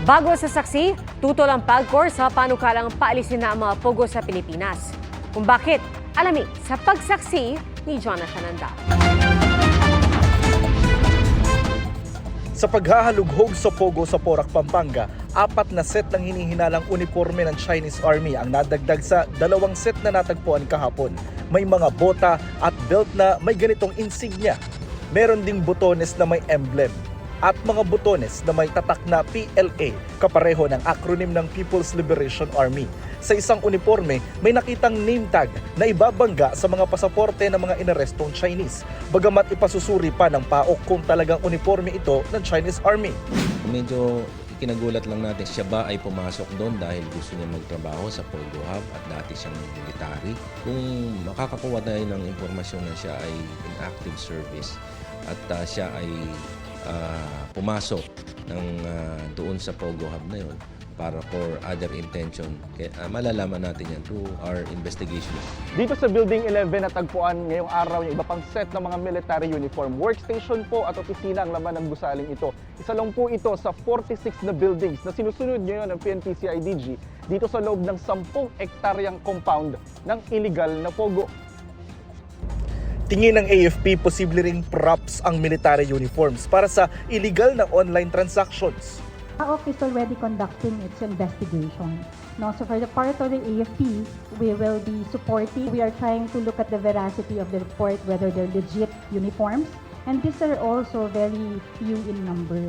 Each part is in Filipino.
Bago sa saksi, tutol ang PAGCOR sa panukalang paalisin na ang mga pogo sa Pilipinas. Kung bakit, alamin sa pagsaksi ni Jonathan Anda. Sa paghahalughog sa Pogo sa Porac, Pampanga, apat na set ng hinihinalang uniforme ng Chinese Army ang nadagdag sa dalawang set na natagpuan kahapon. May mga bota at belt na may ganitong insignia. Meron ding botones na may emblem at mga botones na may tatak na PLA, kapareho ng acronym ng People's Liberation Army. Sa isang uniforme, may nakitang name tag na ibabangga sa mga pasaporte ng mga inarestong Chinese. Bagamat ipasusuri pa ng PAOK kung talagang uniforme ito ng Chinese Army. Medyo kinagulat lang natin siya ba ay pumasok doon dahil gusto niya magtrabaho sa Pogo Hub at dati siyang military. Kung makakakuha tayo ng impormasyon na siya ay in active service at ah, siya ay ah, pumasok ng ah, doon sa Pogo Hub na yon para for other intention, kaya, ah, malalaman natin yan through our investigation. Dito sa Building 11 natagpuan ngayong araw yung iba pang set ng mga military uniform. Workstation po at opisina ang laman ng gusaling ito. Isa lang po ito sa 46 na buildings na sinusunod ngayon ng PNP-CIDG dito sa loob ng 10 ektaryang compound ng illegal na pogo. Tingin ng AFP, posible ring props ang military uniforms para sa illegal na online transactions. PAOK is already conducting its investigation. No, so for the part of the AFP, we will be supporting. We are trying to look at the veracity of the report, whether they're legit uniforms. And these are also very few in number,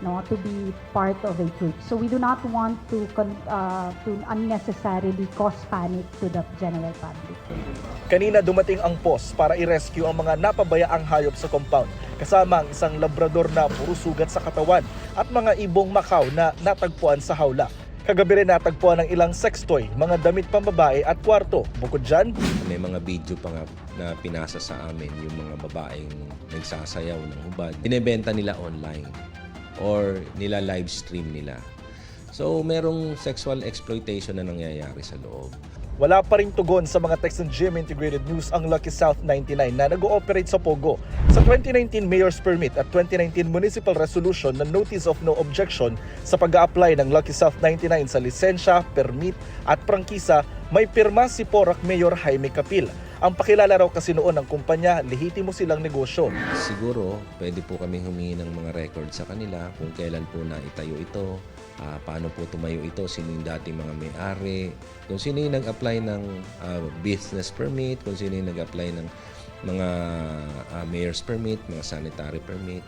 no, to be part of a group. So we do not want to con- uh, to unnecessarily cause panic to the general public. Kanina dumating ang POS para i-rescue ang mga napabayaang hayop sa compound, kasama ang isang labrador na puro sugat sa katawan at mga ibong Macau na natagpuan sa hawla. Kagabi rin natagpuan ng ilang sex toy, mga damit pambabae at kwarto. Bukod dyan, May mga video pa nga na pinasa sa amin yung mga babaeng nagsasayaw ng hubad. Binebenta nila online or nila live stream nila. So, merong sexual exploitation na nangyayari sa loob. Wala pa rin tugon sa mga text ng GM Integrated News ang Lucky South 99 na nag-ooperate sa Pogo. Sa 2019 Mayor's Permit at 2019 Municipal Resolution na Notice of No Objection sa pag apply ng Lucky South 99 sa lisensya, permit at prangkisa, may pirma si Porac Mayor Jaime Capil. Ang pakilala raw kasi noon ng kumpanya, lehitimo silang negosyo. Siguro, pwede po kami humingi ng mga record sa kanila kung kailan po na itayo ito, ah, paano po tumayo ito, sino yung dating mga may-ari, kung sino yung nag-apply ng ah, business permit, kung sino yung nag-apply ng mga ah, mayor's permit, mga sanitary permit.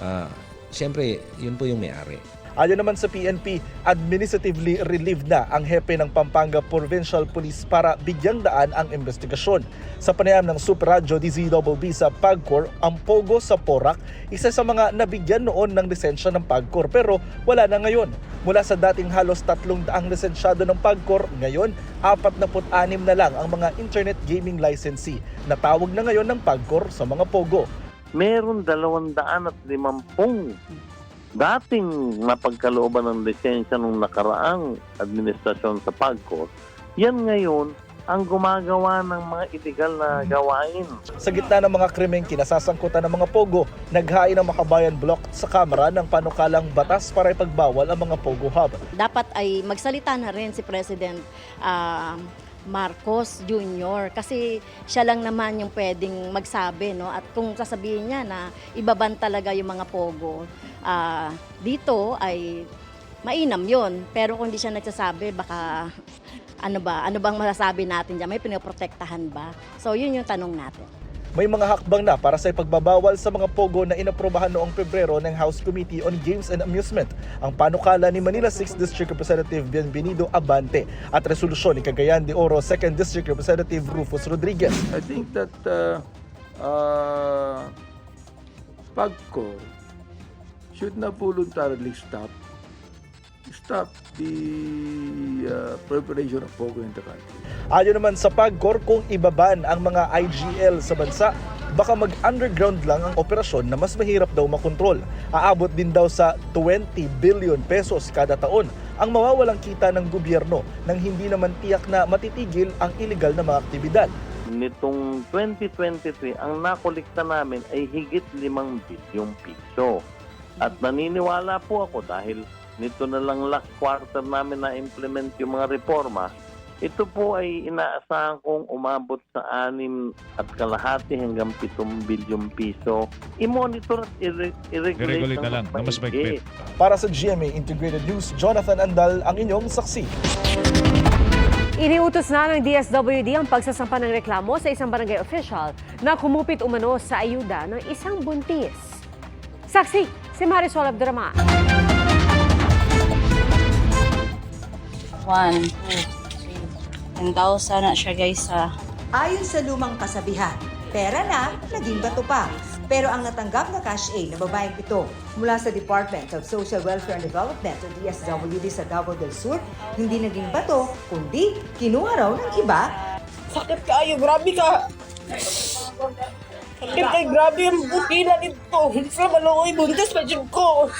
Ah, Siyempre, yun po yung may-ari. Ayon naman sa PNP, administratively relieved na ang hepe ng Pampanga Provincial Police para bigyang daan ang investigasyon. Sa panayam ng Super Radio DZBB sa PAGCOR, ang Pogo sa Porac, isa sa mga nabigyan noon ng lisensya ng PAGCOR pero wala na ngayon. Mula sa dating halos tatlong daang lisensyado ng PAGCOR, ngayon 46 na lang ang mga internet gaming licensee na tawag na ngayon ng PAGCOR sa mga Pogo. meron dalawang daan at limampung dating napagkalooban ng lisensya nung nakaraang administrasyon sa PAGCOR, yan ngayon ang gumagawa ng mga illegal na gawain. Sa gitna ng mga krimeng kinasasangkutan ng mga Pogo, naghain ang Makabayan Block sa Kamara ng panukalang batas para ipagbawal ang mga Pogo Hub. dapat ay magsalita na rin si President ah, Marcos Jr. kasi siya lang naman yung pwedeng magsabi no? At kung sasabihin niya na ibaban talaga yung mga pogo ah, dito ay mainam yon pero kung hindi siya nagsasabi baka ano ba? Ano bang masasabi natin diyan may pinoprotektahan ba? So yun yung tanong natin May mga hakbang na para sa ipagbabawal sa mga Pogo na inaprobahan noong Pebrero ng House Committee on Games and Amusement, ang panukala ni Manila 6th District Representative Bienvenido Abante at resolusyon ni Cagayan de Oro 2nd District Representative Rufus Rodriguez. I think that uh, uh, PAGCO should not voluntarily stop stop the uh, preparation of POGO in the country. Ayon naman sa PAGCOR kung ibaban ang mga IGL sa bansa, baka mag-underground lang ang operasyon na mas mahirap daw makontrol. Aabot din daw sa 20 billion pesos kada taon ang mawawalang kita ng gobyerno nang hindi naman tiyak na matitigil ang illegal na mga aktibidad. Nitong 2023, ang nakolekta namin ay higit limang bilyong piso. At naniniwala po ako dahil nito na lang last quarter namin na implement yung mga reforma, ito po ay inaasahan kong umabot sa anim at kalahati hanggang 7 bilyong piso. I-monitor at i-regulate I-regulate na lang, na mas mahigpit. Para sa GMA Integrated News, Jonathan Andal ang inyong saksi. Iniutos na ng DSWD ang pagsasampa ng reklamo sa isang barangay official na kumupit umano sa ayuda ng isang buntis. Saksi, si Marisol Abdurrahman. One, two, three. 10,000 na siya guys sa Ayon sa lumang kasabihan, pera na, naging bato pa. Pero ang natanggap na cash aid na babaeng ito mula sa Department of Social Welfare and Development o DSWD sa Davao del Sur, hindi naging bato, kundi kinuha raw ng iba Sakit kayo, grabe ka. Sakit kay grabe ang butila nito. Sa maluoy, buntis pa dyan ko.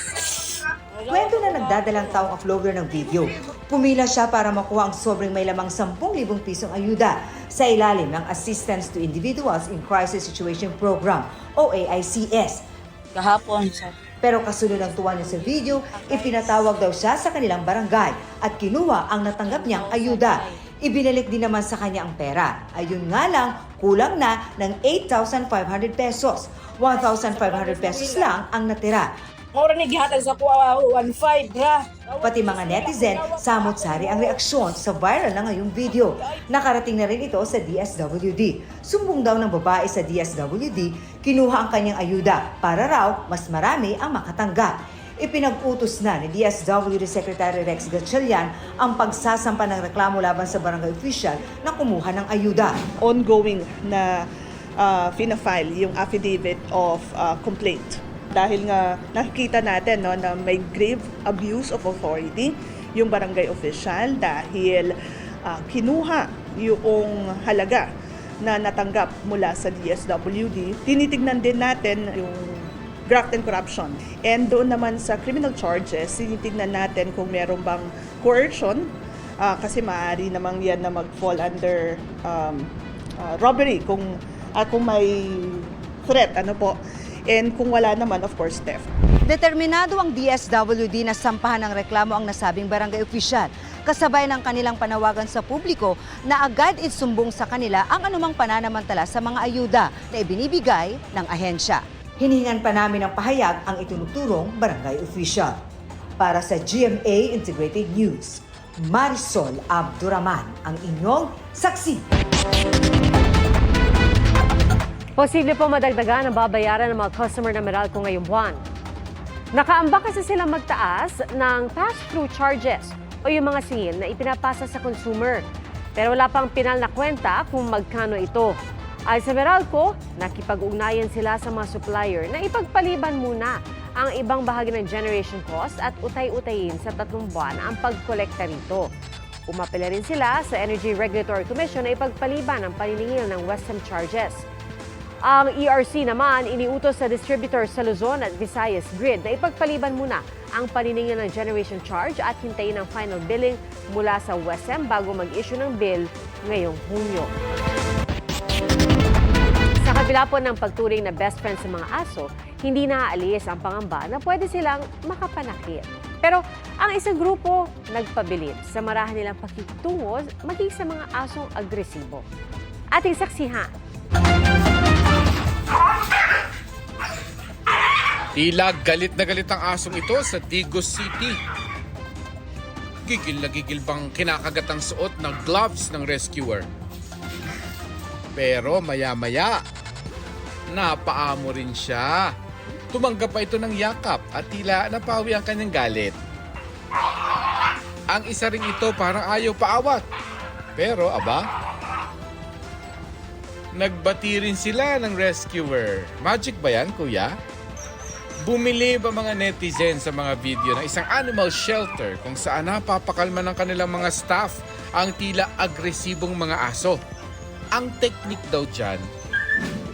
Kwento na nagdadalang taong uploader ng video. Pumila siya para makuha ang sobrang may lamang 10,000 pisong ayuda sa ilalim ng Assistance to Individuals in Crisis Situation Program o AICS. Kahapon sa Pero kasunod ng tuwa niya sa video, ipinatawag daw siya sa kanilang barangay at kinuha ang natanggap niyang ayuda. Ibinalik din naman sa kanya ang pera. Ayun nga lang, kulang na ng 8,500 pesos. 1,500 pesos lang ang natira. Mura ni gihatag sa kuha 1.5 ha. Pati mga netizen, samot-sari ang reaksyon sa viral na ngayong video. Nakarating na rin ito sa DSWD. Sumbong daw ng babae sa DSWD, kinuha ang kanyang ayuda para raw mas marami ang makatanggap. Ipinag-utos na ni DSWD Secretary Rex Gatchalian ang pagsasampa ng reklamo laban sa barangay official na kumuha ng ayuda. ongoing na uh, fina-file yung affidavit of uh, complaint. Dahil nga nakikita natin no, na may grave abuse of authority yung barangay official dahil uh, kinuha yung halaga na natanggap mula sa DSWD. Tinitignan din natin yung graft and corruption. And doon naman sa criminal charges, tinitignan natin kung meron bang coercion Ah, kasi maaari namang yan na mag-fall under um, ah, robbery kung ah, kung may threat ano po and kung wala naman of course theft Determinado ang DSWD na sampahan ng reklamo ang nasabing barangay official, kasabay ng kanilang panawagan sa publiko na agad isumbong sa kanila ang anumang pananamantala sa mga ayuda na ibinibigay ng ahensya. Hinihingan pa namin ng pahayag ang itunuturong barangay official. Para sa GMA Integrated News, Marisol Abduraman ang inyong saksi. Posible po madagdagan ang babayaran ng mga customer na Meralco ngayong buwan. Nakaambak kasi silang magtaas ng pass-through charges o yung mga singil na ipinapasa sa consumer. Pero wala pang pinal na kwenta kung magkano ito. Ay sa Meralco, nakipag-ugnayan sila sa mga supplier na ipagpaliban muna ang ibang bahagi ng generation cost at utay-utayin sa tatlong buwan ang pagkolekta rito. Umapela rin sila sa Energy Regulatory Commission na ipagpaliban ang paniningil ng Western charges. Ang ERC naman iniutos sa distributor sa Luzon at Visayas Grid na ipagpaliban muna ang paniningil ng generation charge at hintayin ang final billing mula sa WESM bago mag-issue ng bill ngayong Hunyo. Sa kabila po ng pagturing na best friend sa mga aso, hindi naaalis ang pangamba na pwede silang makapanakit. Pero ang isang grupo nagpabilit sa marahan nilang pakikitungo maging sa mga asong agresibo. Ating saksihan. Tila galit na galit ang asong ito sa Digos City. Gigil na gigil bang kinakagat ang suot ng gloves ng rescuer. Pero maya-maya, napaamo rin siya. Tumanggap pa ito ng yakap at tila napawi ang kanyang galit. Ang isa ring ito parang ayaw paawat. Pero aba, nagbati rin sila ng rescuer. Magic ba yan, kuya? Bumili ba mga netizen sa mga video ng isang animal shelter kung saan napapakalma ng kanilang mga staff ang tila agresibong mga aso? Ang technique daw dyan,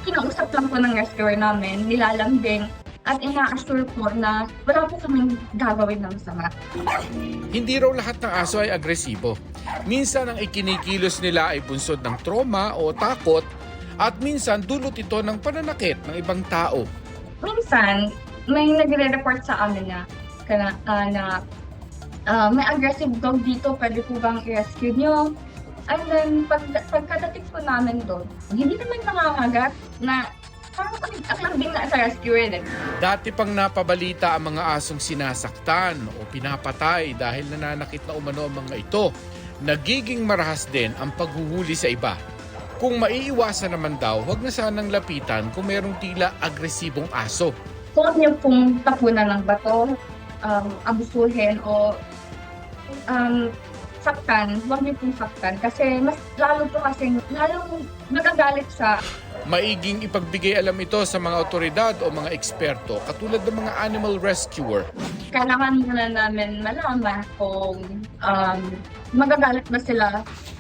Kinausap lang po ng rescuer namin, nilalambing at ina-assure po na wala po kaming gagawin ng sama. hindi raw lahat ng aso ay agresibo. Minsan ang ikinikilos nila ay bunsod ng trauma o takot at minsan dulot ito ng pananakit ng ibang tao. Minsan, may nagre-report sa amin na, kana, ah, na ah, may aggressive dog dito, pwede po bang i-rescue nyo? And then, pag, pagkadating po namin doon, hindi naman nangangagat na parang aklang na sa rescuer din. Dati pang napabalita ang mga asong sinasaktan o pinapatay dahil nananakit na umano ang mga ito. Nagiging marahas din ang paghuhuli sa iba. Kung maiiwasan naman daw, huwag na sanang lapitan kung merong tila agresibong aso. Huwag niyo pong tapunan ng bato, um, abusuhin o um, saktan. Huwag niyo pong saktan kasi mas lalo po kasi lalong magagalit siya Maiging ipagbigay alam ito sa mga otoridad o mga eksperto katulad ng mga animal rescuer. kailangan muna namin malaman kung um, magagalit ba sila,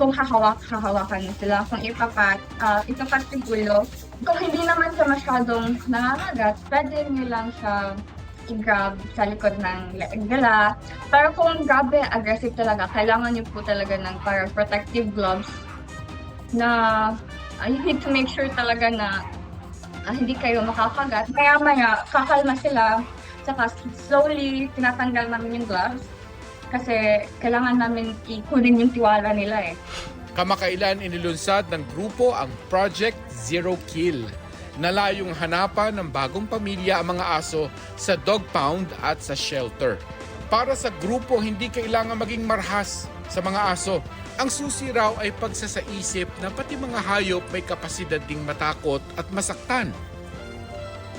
kung hahawak, hahawakan na sila, kung ipapat, uh, ipapat siguro. Kung hindi naman siya masyadong nangangagat, pwede nyo lang siya i-grab sa likod ng gala. Pero kung grabe, aggressive talaga, kailangan nyo po talaga ng para protective gloves na uh, you need to make sure talaga na ah, hindi kayo makakagat. Kaya maya, kakalma sila, Saka slowly, tinatanggal namin yung gloves. Kasi kailangan namin ikunin yung tiwala nila eh. Kamakailan inilunsad ng grupo ang Project Zero Kill na layong hanapan ng bagong pamilya ang mga aso sa dog pound at sa shelter. Para sa grupo, hindi kailangan maging marhas sa mga aso. Ang susi raw ay pagsasaisip na pati mga hayop may kapasidad ding matakot at masaktan.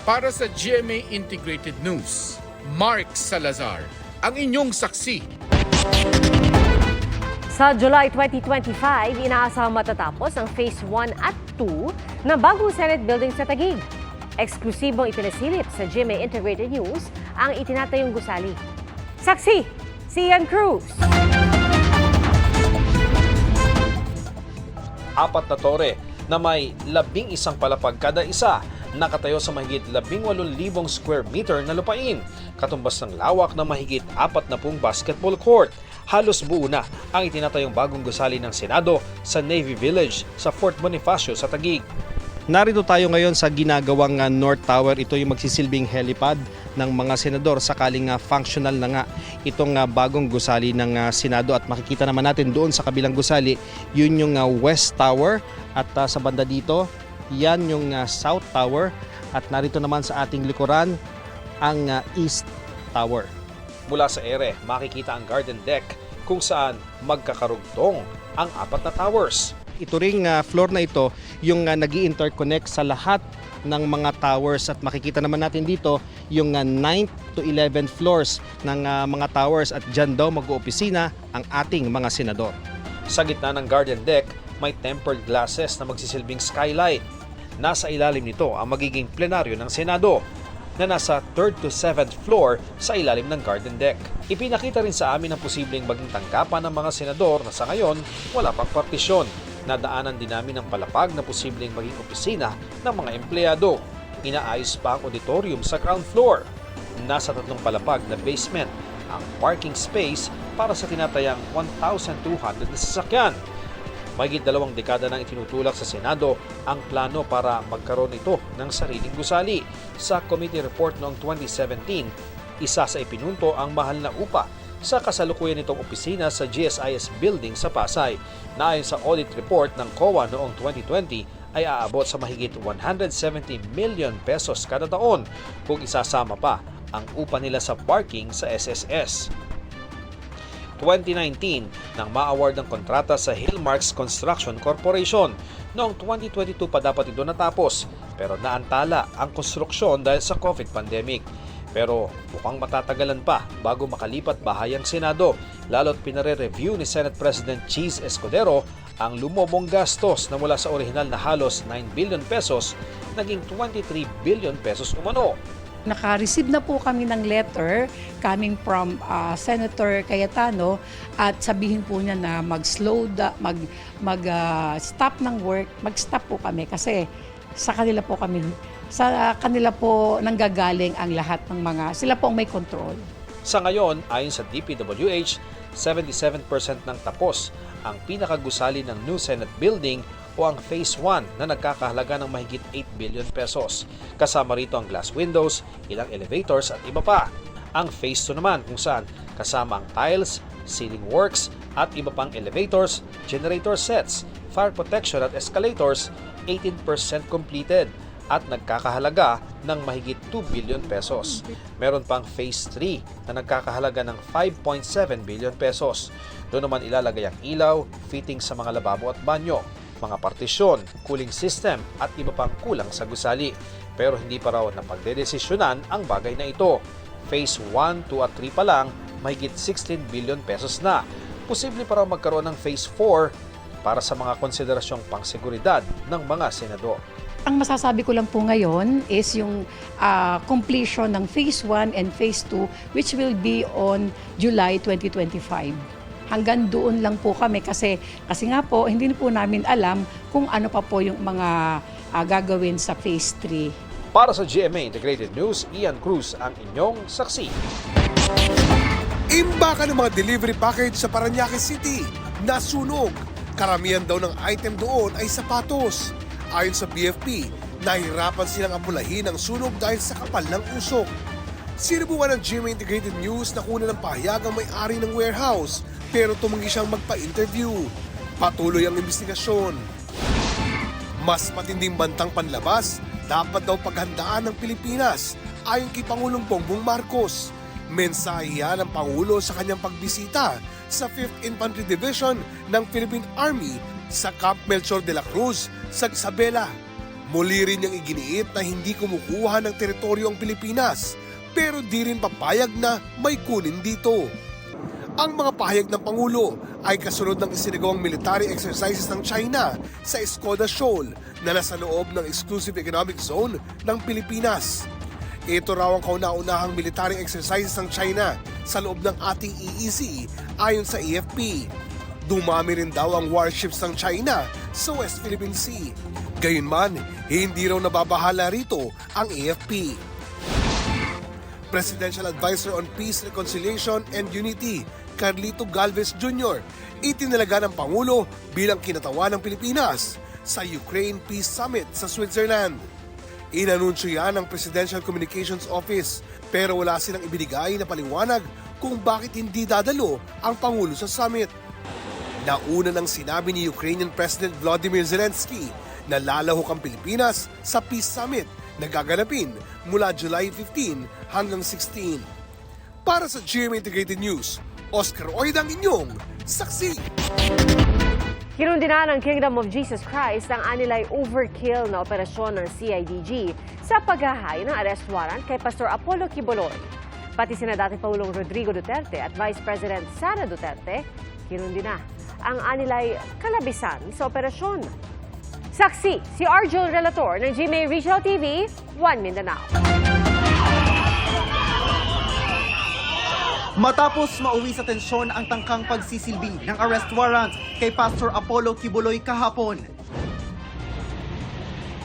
Para sa GMA Integrated News, Mark Salazar, ang inyong saksi. Sa July 2025, inaasahang matatapos ang Phase 1 at 2 ng bagong Senate building sa Taguig. Eksklusibong ipinasilip sa GMA Integrated News ang itinatayong gusali. Saksi, si Ian Cruz. Apat na tore na may labing isang palapag kada isa nakatayo sa mahigit 18,000 square meter na lupain, katumbas ng lawak na mahigit 40 basketball court. Halos buo na ang itinatayong bagong gusali ng Senado sa Navy Village sa Fort Bonifacio sa Taguig. Narito tayo ngayon sa ginagawang uh, North Tower. Ito yung magsisilbing helipad ng mga senador sakaling uh, functional na nga itong uh, bagong gusali ng Senado at makikita naman natin doon sa kabilang gusali yun yung West Tower at sa banda dito yan yung South Tower at narito naman sa ating likuran ang East Tower. Mula sa ere, makikita ang garden deck kung saan magkakarugtong ang apat na towers. Ito ring uh, floor na ito yung uh, nag interconnect sa lahat ng mga towers at makikita naman natin dito yung uh, 9th to 11th floors ng uh, mga towers at dyan daw mag-oopisina ang ating mga senador. Sa gitna ng garden deck, may tempered glasses na magsisilbing skylight. Nasa ilalim nito ang magiging plenaryo ng Senado na nasa 3rd to 7th floor sa ilalim ng garden deck. Ipinakita rin sa amin ang posibleng maging tanggapan ng mga senador na sa ngayon wala pang partisyon. Nadaanan din namin ang palapag na posibleng maging opisina ng mga empleyado. Inaayos pa ang auditorium sa ground floor. Nasa tatlong palapag na basement ang parking space para sa tinatayang 1,200 na sasakyan. Mahigit dalawang dekada nang itinutulak sa Senado ang plano para magkaroon ito ng sariling gusali. Sa committee report noong 2017, isa sa ipinunto ang mahal na upa sa kasalukuyan nitong opisina sa GSIS building sa Pasay na ayon sa audit report ng COA noong 2020 ay aabot sa mahigit 170 million pesos kada taon kung isasama pa ang upa nila sa parking sa SSS. 2019 nang ma-award ng kontrata sa Hillmarks Construction Corporation. Noong 2022 pa dapat ito natapos pero naantala ang konstruksyon dahil sa COVID pandemic. Pero mukhang matatagalan pa bago makalipat bahay ang Senado lalo't pinare-review ni Senate President Cheese Escudero ang lumobong gastos na mula sa orihinal na halos 9 billion pesos naging 23 billion pesos umano. Naka-receive na po kami ng letter coming from uh, Senator Cayetano at sabihin po niya na mag-slow da, mag mag uh, stop ng work, mag-stop po kami kasi sa kanila po kami sa kanila po nanggagaling ang lahat ng mga sila po ang may control. Sa ngayon, ayon sa DPWH, 77% ng tapos ang pinakagusali ng new Senate building o ang Phase 1 na nagkakahalaga ng mahigit 8 billion pesos. Kasama rito ang glass windows, ilang elevators at iba pa. Ang Phase 2 naman kung saan kasama ang tiles, ceiling works at iba pang elevators, generator sets, fire protection at escalators, 18% completed at nagkakahalaga ng mahigit 2 billion pesos. Meron pang Phase 3 na nagkakahalaga ng 5.7 billion pesos. Doon naman ilalagay ang ilaw, fitting sa mga lababo at banyo, mga partisyon, cooling system at iba pang kulang sa gusali. Pero hindi pa raw napagdedesisyonan ang bagay na ito. Phase 1, 2 at 3 pa lang, mahigit 16 billion pesos na. Posible pa raw magkaroon ng Phase 4 para sa mga konsiderasyong pangseguridad ng mga senador. Ang masasabi ko lang po ngayon is yung ah, completion ng Phase 1 and Phase 2 which will be on July 2025. Hanggang doon lang po kami kasi kasi nga po hindi po namin alam kung ano pa po yung mga ah, gagawin sa Phase 3. Para sa GMA Integrated News, Ian Cruz ang inyong saksi. Imbaka ng mga delivery package sa Paranaque City. Nasunog. Karamihan daw ng item doon ay sapatos. Ayon sa BFP, nahirapan silang amulahin ang sunog dahil sa kapal ng usok. Sinubukan ng GMA Integrated News na kunan ng pahayag ang may-ari ng warehouse pero tumanggi siyang magpa-interview. Patuloy ang investigasyon. Mas matinding bantang panlabas, dapat daw paghandaan ng Pilipinas ayon kay Pangulong Bongbong Marcos. Mensahe ng Pangulo sa kanyang pagbisita sa 5th Infantry Division ng Philippine Army sa Camp Melchor de la Cruz sa Isabela. Muli rin niyang iginiit na hindi kumukuha ng teritoryo ang Pilipinas pero di rin papayag na may kunin dito. Ang mga pahayag ng Pangulo ay kasunod ng isinagawang military exercises ng China sa Escoda Shoal na nasa loob ng Exclusive Economic Zone ng Pilipinas. Ito raw ang kauna-unahang military exercises ng China sa loob ng ating EEZ ayon sa AFP. Dumami rin daw ang warships ng China sa West Philippine Sea. Gayunman, hindi raw nababahala rito ang AFP. Presidential Advisor on Peace, Reconciliation and Unity, Carlito Galvez Jr., itinalaga ng Pangulo bilang kinatawan ng Pilipinas sa Ukraine Peace Summit sa Switzerland. Inanunsyo yan ng Presidential Communications Office pero wala silang ibinigay na paliwanag kung bakit hindi dadalo ang Pangulo sa summit. Nauna nang sinabi ni Ukrainian President Volodymyr Zelensky na lalahok ang Pilipinas sa Peace Summit na gaganapin mula July 15 hanggang 16. Para sa GMA Integrated News, Oscar Oida ang inyong saksi. Kinundina ng Kingdom of Jesus Christ ang anilay overkill na operasyon ng CIDG sa paghahay ng arrest warrant kay Pastor Apollo Quiboloy. Pati sina dating Pangulong Rodrigo Duterte at Vice President Sara Duterte, kinundina ang anilay kalabisan sa operasyon. Saksi si Arjel Relator ng GMA Regional TV, 1 Mindanao. Matapos mauwi sa tensyon ang tangkang pagsisilbi ng arrest warrant kay Pastor Apollo Kibuloy kahapon.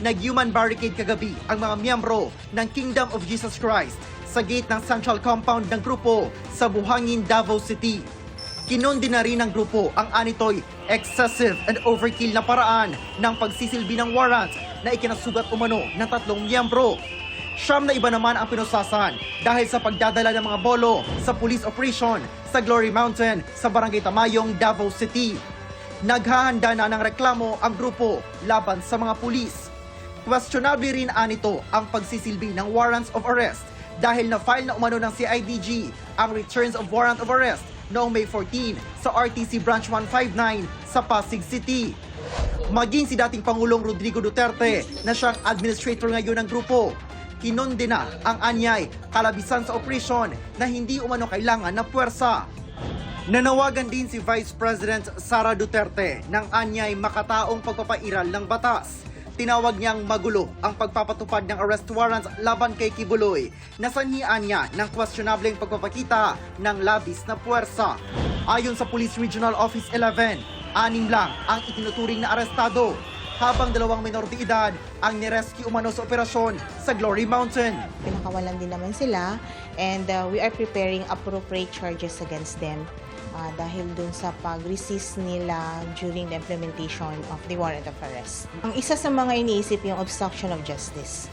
Nag-human barricade kagabi ang mga miyembro ng Kingdom of Jesus Christ sa gate ng central compound ng grupo sa Buhangin, Davao City. Kinundi na rin ng grupo ang anitoy excessive and overkill na paraan ng pagsisilbi ng warrant na ikinasugat umano ng tatlong miyembro Siyam na iba naman ang pinusasan dahil sa pagdadala ng mga bolo sa police operation sa Glory Mountain sa Barangay Tamayong, Davao City. Naghahanda na ng reklamo ang grupo laban sa mga pulis. Questionable rin anito ang pagsisilbi ng warrants of arrest dahil na-file na umano ng CIDG ang returns of warrant of arrest noong May 14 sa RTC Branch 159 sa Pasig City. Maging si dating Pangulong Rodrigo Duterte na siyang administrator ngayon ng grupo kinondena ang anyay kalabisan sa operasyon na hindi umano kailangan na puwersa. Nanawagan din si Vice President Sara Duterte ng anyay makataong pagpapairal ng batas. Tinawag niyang magulo ang pagpapatupad ng arrest warrants laban kay Kibuloy na sanhian niya ng questionableng pagpapakita ng labis na puwersa. Ayon sa Police Regional Office 11, anim lang ang itinuturing na arestado habang dalawang minor de edad ang nirescue umano sa operasyon sa Glory Mountain. Pinakawalan din naman sila and uh, we are preparing appropriate charges against them uh, dahil dun sa pag-resist nila during the implementation of the warrant of arrest. Ang isa sa mga iniisip yung obstruction of justice.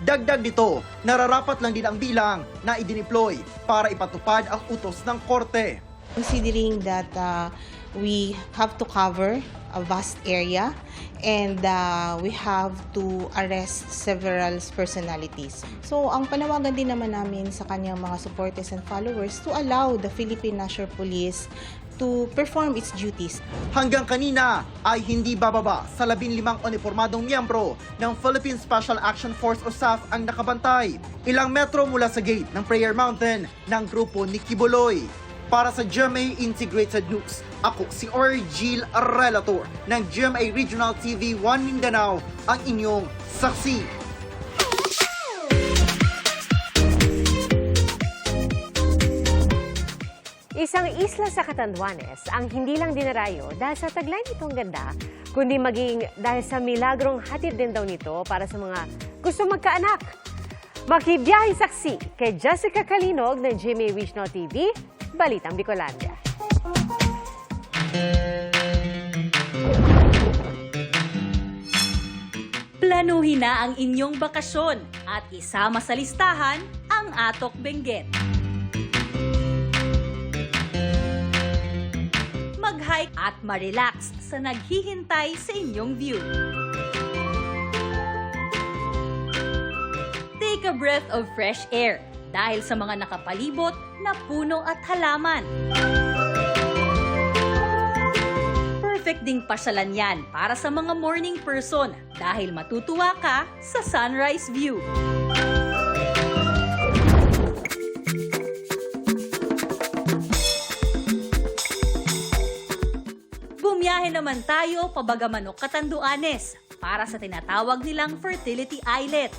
Dagdag dito, nararapat lang din ang bilang na idineploy para ipatupad ang utos ng korte. Considering that uh, we have to cover a vast area and uh, we have to arrest several personalities. So, ang panawagan din naman namin sa kanyang mga supporters and followers to allow the Philippine National Police to perform its duties. Hanggang kanina ay hindi bababa sa 15 uniformadong miyembro ng Philippine Special Action Force o SAF ang nakabantay. Ilang metro mula sa gate ng Prayer Mountain ng grupo ni Kibuloy. Para sa GMA Integrated News, ako si Orgil Relator ng GMA Regional TV 1 Mindanao, ang inyong saksi. Isang isla sa Catanduanes ang hindi lang dinarayo dahil sa taglay nitong ganda, kundi maging dahil sa milagrong hatid din daw nito para sa mga gusto magkaanak. Makibiyahing saksi kay Jessica Kalinog ng GMA Regional TV, Balitang Bicolandia. Planuhin na ang inyong bakasyon at isama sa listahan ang Atok Benguet. Mag-hike at ma-relax sa naghihintay sa inyong view. Take a breath of fresh air dahil sa mga nakapalibot na puno at halaman. Perfect ding pasyalan yan para sa mga morning person dahil matutuwa ka sa sunrise view. Bumiyahe naman tayo pabagamanok Katanduanes para sa tinatawag nilang Fertility Islet.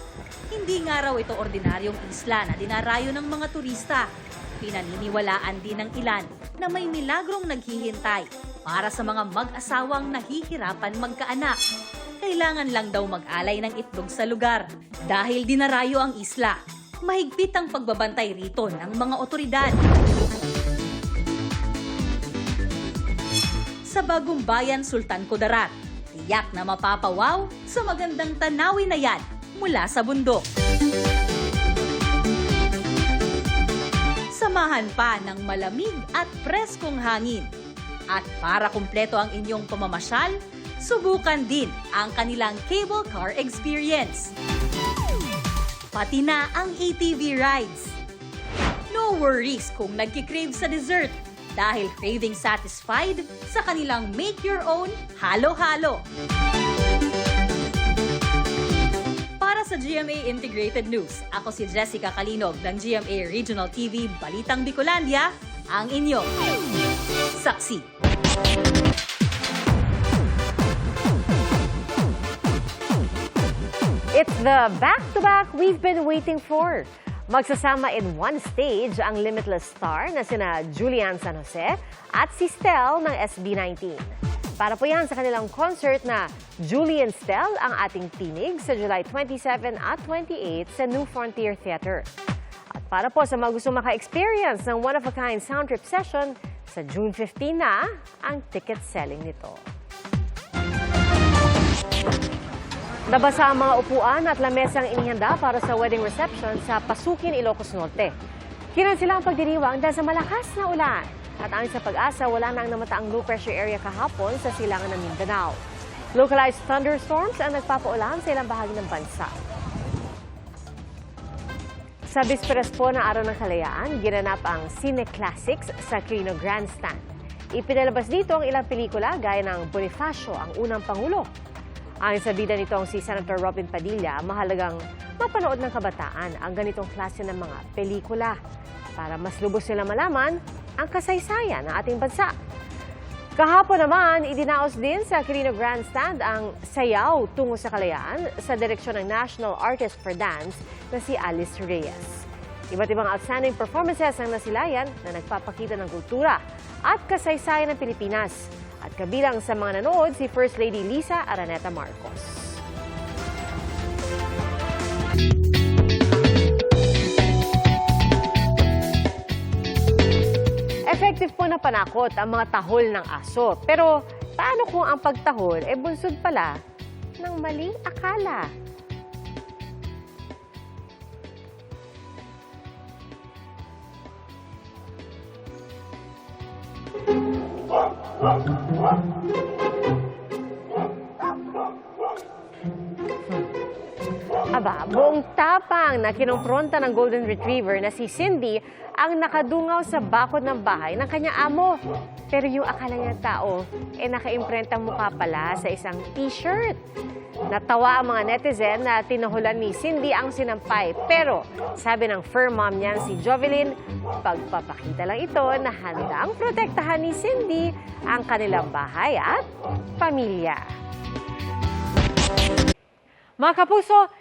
Hindi nga raw ito ordinaryong isla na dinarayo ng mga turista. Pinaniniwalaan din ng ilan na may milagrong naghihintay para sa mga mag-asawang nahihirapan magkaanak. Kailangan lang daw mag-alay ng itlog sa lugar. Dahil dinarayo ang isla, mahigpit ang pagbabantay rito ng mga otoridad. Sa bagong bayan Sultan Kudarat, tiyak na mapapawaw sa magandang tanawin na yan mula sa bundok. Samahan pa ng malamig at preskong hangin. At para kumpleto ang inyong pamamasyal, subukan din ang kanilang cable car experience. Pati na ang ATV rides. No worries kung nagkikrave sa dessert dahil craving satisfied sa kanilang make your own halo-halo. Para sa GMA Integrated News, ako si Jessica Kalinog ng GMA Regional TV Balitang Bicolandia, ang inyong saksi. It's the back-to-back we've been waiting for. Magsasama in one stage ang Limitless Star na sina Julian San Jose at si Stel ng SB19. Para po yan sa kanilang concert na Julian Stel ang ating tinig sa July 27 at 28 sa New Frontier Theater. At para po sa mga gusto maka-experience ng one-of-a-kind sound trip session, sa June 15 na ang ticket selling nito. Nabasa ang mga upuan at lamesang inihanda para sa wedding reception sa Pasukin, Ilocos Norte. Kinansila ang pagdiriwang dahil sa malakas na ulan. At ayon sa pag-asa, wala na ang namataang low pressure area kahapon sa silangan ng Mindanao. Localized thunderstorms ang nagpapaulan sa ilang bahagi ng bansa. Sa bisperas po ng Araw ng Kalayaan, ginanap ang Cine Classics sa Crino Grandstand. Ipinalabas dito ang ilang pelikula gaya ng Bonifacio, ang unang Pangulo, Ayon sa bida nitong si Senator Robin Padilla, mahalagang mapanood ng kabataan ang ganitong klase ng mga pelikula para mas lubos nila malaman ang kasaysayan ng ating bansa. Kahapon naman, idinaos din sa Quirino Grandstand ang Sayaw tungo sa Kalayaan sa direksyon ng National Artist for Dance na si Alice Reyes. Iba't ibang outstanding performances ang nasilayan na nagpapakita ng kultura at kasaysayan ng Pilipinas. At kabilang sa mga nanood si First Lady Lisa Araneta Marcos. Effective po na panakot ang mga tahol ng aso. Pero paano kung ang pagtahol ay bunsod pala ng maling akala? What? Aba, buong tapang na kinumpronta ng Golden Retriever na si Cindy ang nakadungaw sa bakod ng bahay ng kanyang amo. Pero yung akala niya tao, eh nakaimprentang mukha pala sa isang t-shirt. Natawa ang mga netizen na tinahulan ni Cindy ang sinampay. Pero sabi ng fur mom niyan si Jovelyn, pagpapakita lang ito na handang protektahan ni Cindy ang kanilang bahay at pamilya. Mga kapuso,